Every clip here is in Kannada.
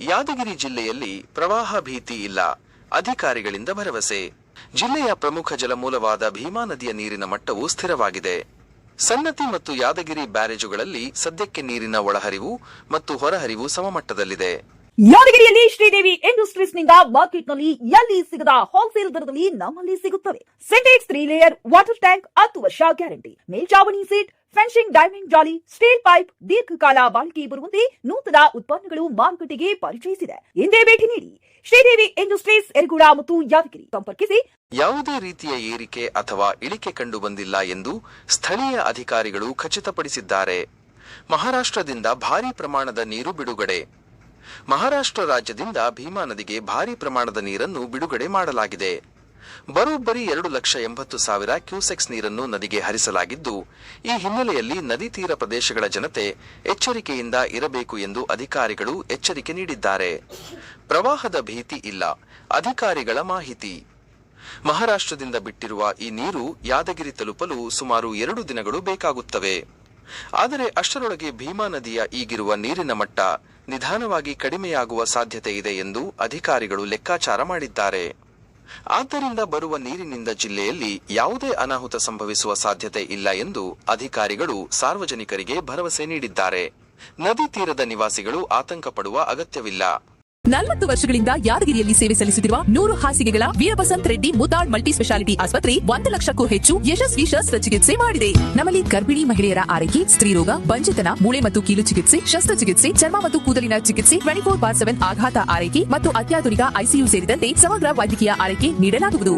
ಯಾದಗಿರಿ ಜಿಲ್ಲೆಯಲ್ಲಿ ಪ್ರವಾಹ ಭೀತಿ ಇಲ್ಲ. ಅಧಿಕಾರಿಗಳಿಂದ ಭರವಸೆ. ಜಿಲ್ಲೆಯ ಪ್ರಮುಖ ಜಲಮೂಲವಾದ ಭೀಮಾ ನದಿಯ ನೀರಿನ ಮಟ್ಟವು ಸ್ಥಿರವಾಗಿದೆ. ಸನ್ನತಿ ಮತ್ತು ಯಾದಗಿರಿ ಬ್ಯಾರೇಜುಗಳಲ್ಲಿ ಸದ್ಯಕ್ಕೆ ನೀರಿನ ಒಳಹರಿವು ಮತ್ತು ಹೊರಹರಿವು ಸಮಮಟ್ಟದಲ್ಲಿದೆ. ಯಾದಗಿರಿಯಲ್ಲಿ ಶ್ರೀದೇವಿ ಇಂಡಸ್ಟ್ರೀಸ್ನಿಂದ ಮಾರ್ಕೆಟ್ನಲ್ಲಿ ಎಲ್ಲಿ ಸಿಗದ ಹೋಲ್ಸೇಲ್ ದರದಲ್ಲಿ ನಮ್ಮಲ್ಲಿ ಸಿಗುತ್ತವೆ. Sintex three layer water tank ಹತ್ತು ವರ್ಷ ಗ್ಯಾರಂಟಿ. ಮೇಲ್ಚಾವಣಿ ಸೀಟ್ ಫೆನ್ಸಿಂಗ್ ಡೈಮಂಡ್ ಜಾಲಿ ಸ್ಟೀಲ್ ಪೈಪ್ ದೀರ್ಘಕಾಲ ಬಾಳಿಕೆ ಬರುವಂತೆ ನೂತನ ಉತ್ಪನ್ನಗಳು ಮಾರುಕಟ್ಟೆಗೆ ಪರಿಚಯಿಸಿದೆ. ಹಿಂದೆ ಭೇಟಿ ನೀಡಿ ಶ್ರೀದೇವಿ ಇಂಡಸ್ಟ್ರೀಸ್ ಎರಗುಡ ಮತ್ತು ಯಾದಗಿರಿ ಸಂಪರ್ಕಿಸಿ. ಯಾವುದೇ ರೀತಿಯ ಏರಿಕೆ ಅಥವಾ ಇಳಿಕೆ ಕಂಡು ಬಂದಿಲ್ಲ ಎಂದು ಸ್ಥಳೀಯ ಅಧಿಕಾರಿಗಳು ಖಚಿತಪಡಿಸಿದ್ದಾರೆ. ಮಹಾರಾಷ್ಟ್ರದಿಂದ ಭಾರಿ ಪ್ರಮಾಣದ ನೀರು ಬಿಡುಗಡೆ. ಮಹಾರಾಷ್ಟ್ರ ರಾಜ್ಯದಿಂದ ಭೀಮಾ ನದಿಗೆ ಭಾರಿ ಪ್ರಮಾಣದ ನೀರನ್ನು ಬಿಡುಗಡೆ ಮಾಡಲಾಗಿದೆ. ಬರೋಬ್ಬರಿ ಎರಡು ಲಕ್ಷ ಎಂಬತ್ತು ಸಾವಿರ ಕ್ಯೂಸೆಕ್ಸ್ ನೀರನ್ನು ನದಿಗೆ ಹರಿಸಲಾಗಿದ್ದು, ಈ ಹಿನ್ನೆಲೆಯಲ್ಲಿ ನದಿ ತೀರ ಪ್ರದೇಶಗಳ ಜನತೆ ಎಚ್ಚರಿಕೆಯಿಂದ ಇರಬೇಕು ಎಂದು ಅಧಿಕಾರಿಗಳು ಎಚ್ಚರಿಕೆ ನೀಡಿದ್ದಾರೆ. ಪ್ರವಾಹದ ಭೀತಿ ಇಲ್ಲ, ಅಧಿಕಾರಿಗಳ ಮಾಹಿತಿ. ಮಹಾರಾಷ್ಟ್ರದಿಂದ ಬಿಟ್ಟಿರುವ ಈ ನೀರು ಯಾದಗಿರಿ ತಲುಪಲು ಸುಮಾರು ಎರಡು ದಿನಗಳು ಬೇಕಾಗುತ್ತವೆ. ಆದರೆ ಅಷ್ಟರೊಳಗೆ ಭೀಮಾ ನದಿಯ ಈಗಿರುವ ನೀರಿನ ಮಟ್ಟ ನಿಧಾನವಾಗಿ ಕಡಿಮೆಯಾಗುವ ಸಾಧ್ಯತೆ ಇದೆ ಎಂದು ಅಧಿಕಾರಿಗಳು ಲೆಕ್ಕಾಚಾರ ಮಾಡಿದ್ದಾರೆ. ಆದ್ದರಿಂದ ಬರುವ ನೀರಿನಿಂದ ಜಿಲ್ಲೆಯಲ್ಲಿ ಯಾವುದೇ ಅನಾಹುತ ಸಂಭವಿಸುವ ಸಾಧ್ಯತೆ ಇಲ್ಲ ಎಂದು ಅಧಿಕಾರಿಗಳು ಸಾರ್ವಜನಿಕರಿಗೆ ಭರವಸೆ ನೀಡಿದ್ದಾರೆ. ನದಿ ತೀರದ ನಿವಾಸಿಗಳು ಆತಂಕ ಪಡುವ ಅಗತ್ಯವಿಲ್ಲ. ನಲವತ್ತು ವರ್ಷಗಳಿಂದ ಯಾದಗಿರಿಯಲ್ಲಿ ಸೇವೆ ಸಲ್ಲಿಸುತ್ತಿರುವ ನೂರು ಹಾಸಿಗೆಗಳ ವೀರಬಸಂತ್ ರೆಡ್ಡಿ ಮುತಾಳ್ ಮಲ್ಟಿ ಸ್ಪೆಷಾಲಿಟಿ ಆಸ್ಪತ್ರೆ ಒಂದು ಲಕ್ಷಕ್ಕೂ ಹೆಚ್ಚು ಯಶಸ್ವಿ ಶಸ್ತ್ರಚಿಕಿತ್ಸೆ ಮಾಡಿದೆ. ನಮ್ಮಲ್ಲಿ ಗರ್ಭಿಣಿ ಮಹಿಳೆಯರ ಆರೈಕೆ ಸ್ತ್ರೀರೋಗ ಬಂಜೆತನ, ಮೂಳೆ ಮತ್ತು ಕೀಲು ಚಿಕಿತ್ಸೆ ಶಸ್ತ್ರಚಿಕಿತ್ಸೆ ಚರ್ಮ ಮತ್ತು ಕೂದಲಿನ ಚಿಕಿತ್ಸೆ ಟ್ವೆಂಟಿ ಫೋರ್ ಬಾರ್ ಸೆವೆನ್ ಆಘಾತ ಆರೈಕೆ ಮತ್ತು ಅತ್ಯಾಧುನಿಕ ಐಸಿಯು ಸೇರಿದಂತೆ ಸಮಗ್ರ ವೈದ್ಯಕೀಯ ಆರೈಕೆ ನೀಡಲಾಗುವುದು.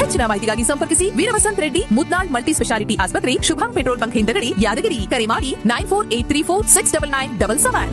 ಹೆಚ್ಚಿನ ಮಾಹಿತಿಗಾಗಿ ಸಂಪರ್ಕಿಸಿ ವೀರವಸಂತ್ ರೆಡ್ಡಿ ಮುದ್ನಾಳ್ ಮಲ್ಟಿ ಸ್ಪೆಷಾಲಿಟಿ ಆಸ್ಪತ್ರೆ, ಶುಭಂ ಪೆಟ್ರೋಲ್ ಬಂಕ್ ಹಿಂದಗಡೆ ಯಾದಗಿರಿ. ಕರೆ ಮಾಡಿ nine four eight three four six double nine double seven